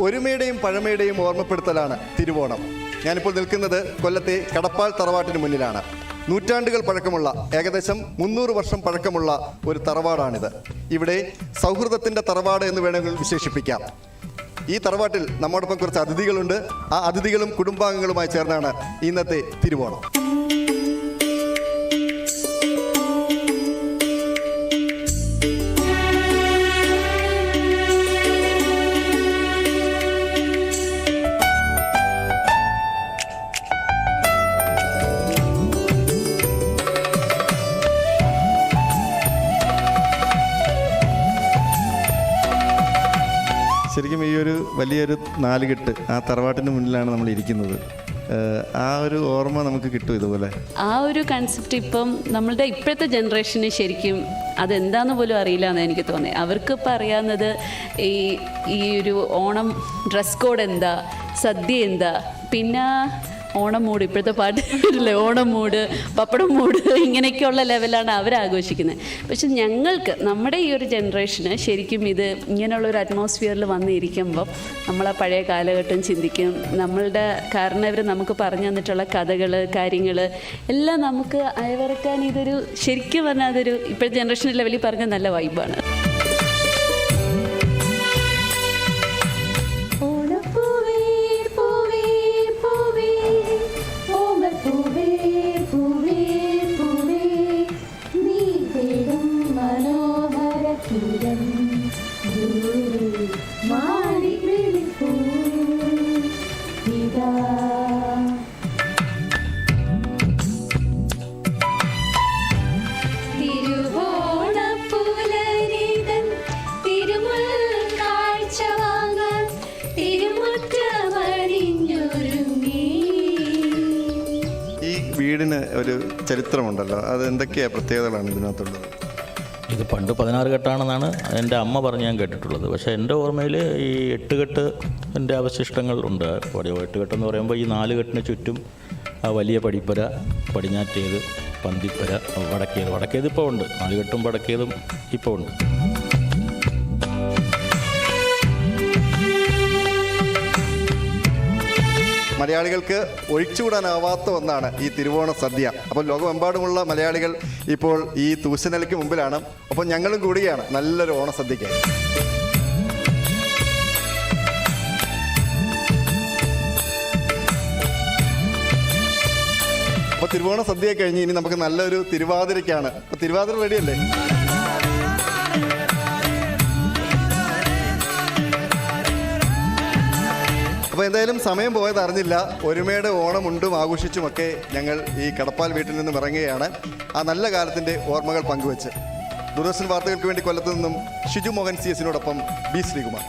ഒരുമയുടെയും പഴമയുടെയും ഓർമ്മപ്പെടുത്തലാണ് തിരുവോണം. ഞാനിപ്പോൾ നിൽക്കുന്നത് കൊല്ലത്തെ കടപ്പാൽ തറവാട്ടിന് മുന്നിലാണ്. നൂറ്റാണ്ടുകൾ പഴക്കമുള്ള ഏകദേശം മുന്നൂറ് വർഷം പഴക്കമുള്ള ഒരു തറവാടാണിത്. ഇവിടെ സൗഹൃദത്തിന്റെ തറവാട് എന്ന് വേണമെങ്കിൽ വിശേഷിപ്പിക്കാം. ഈ തറവാട്ടിൽ നമ്മോടൊപ്പം കുറച്ച് അതിഥികളുണ്ട്. ആ അതിഥികളും കുടുംബാംഗങ്ങളുമായി ചേർന്നാണ് ഇന്നത്തെ തിരുവോണം. ശരിക്കും ഈ ഒരു വലിയൊരു നാലുകെട്ട് ആ തറവാട്ടിന് മുന്നിലാണ് നമ്മൾ ഇരിക്കുന്നത്. ആ ഒരു ഓർമ്മ നമുക്ക് കിട്ടും ഇതുപോലെ. ആ ഒരു കൺസെപ്റ്റ് ഇപ്പം നമ്മളുടെ ഇപ്പോഴത്തെ ജനറേഷന് ശരിക്കും അതെന്താന്ന് പോലും അറിയില്ല എന്ന് എനിക്ക് തോന്നി. അവർക്ക് ഇപ്പം അറിയാവുന്നത് ഈ ഈ ഒരു ഓണം ഡ്രസ് കോഡ് എന്താ സദ്യ എന്താ പിന്നെ ഓണം മൂഡ് ഇപ്പോഴത്തെ പാട്ട് ഇല്ലേ ഓണം മൂഡ് പപ്പടം മൂട് ഇങ്ങനെയൊക്കെയുള്ള ലെവലാണ് അവർ ആഘോഷിക്കുന്നത്. പക്ഷെ ഞങ്ങൾക്ക് നമ്മുടെ ഈ ഒരു ജനറേഷന് ശരിക്കും ഇത് ഇങ്ങനെയുള്ള ഒരു അറ്റ്മോസ്ഫിയറിൽ വന്നിരിക്കുമ്പോൾ നമ്മൾ ആ പഴയ കാലഘട്ടം ചിന്തിക്കും. നമ്മളുടെ കാരണവർ നമുക്ക് പറഞ്ഞു തന്നിട്ടുള്ള കഥകൾ കാര്യങ്ങൾ എല്ലാം നമുക്ക് അയവിറക്കാൻ ഇതൊരു ശരിക്കും പറഞ്ഞാൽ അതൊരു ഇപ്പോഴത്തെ ജനറേഷൻ ലെവലിൽ പറഞ്ഞ നല്ല വൈബാണ് വീടിന് ഒരു ചരിത്രമുണ്ടല്ലോ. അത് എന്തൊക്കെയാ പ്രത്യേകതകളാണ് ഇതിനകത്തുള്ളത്? ഇത് പണ്ട് പതിനാറ് കെട്ടാണെന്നാണ് എന്റെ അമ്മ പറഞ്ഞ് ഞാൻ കേട്ടിട്ടുള്ളത്. പക്ഷേ എന്റെ ഓർമ്മയിൽ ഈ എട്ട് കെട്ട് എന്റെ അവശിഷ്ടങ്ങൾ ഉണ്ട്. പടി എട്ട് കെട്ടെന്ന് പറയുമ്പോൾ ഈ നാല് കെട്ടിന് ചുറ്റും ആ വലിയ പടിപ്പര പടിഞ്ഞാറ്റേത് പന്തിപ്പര വടക്കേത്. വടക്കേത് ഇപ്പോൾ ഉണ്ട്. നാല് കെട്ടും വടക്കേതും ഇപ്പോൾ ഉണ്ട്. മലയാളികൾക്ക് ഒഴിച്ചുകൂടാനാവാത്ത ഒന്നാണ് ഈ തിരുവോണ സദ്യ. അപ്പോൾ ലോകമെമ്പാടുമുള്ള മലയാളികൾ ഇപ്പോൾ ഈ തൂശനിലയ്ക്ക് മുമ്പിലാണ്. അപ്പോൾ ഞങ്ങളും കൂടിയാണ് നല്ലൊരു ഓണസദ്യക്ക്. അപ്പോൾ തിരുവോണ സദ്യ കഴിഞ്ഞ് ഇനി നമുക്ക് നല്ലൊരു തിരുവാതിരയ്ക്കാണ്. അപ്പോൾ തിരുവാതിര റെഡിയല്ലേ എന്തായാലും സമയം പോയത് അറിഞ്ഞില്ല. ഒരുമയുടെ ഓണം ഉണ്ടും ആഘോഷിച്ചുമൊക്കെ ഞങ്ങൾ ഈ കടപ്പാൽ വീട്ടിൽ നിന്നും ഇറങ്ങുകയാണ്. ആ നല്ല കാലത്തിന്റെ ഓർമ്മകൾ പങ്കുവച്ച്. ദൂരദർശൻ വാർത്തകൾക്ക് വേണ്ടി കൊല്ലത്തു നിന്നും ഷിജു മോഹൻ സി എസിനോടൊപ്പം ബി ശ്രീകുമാർ.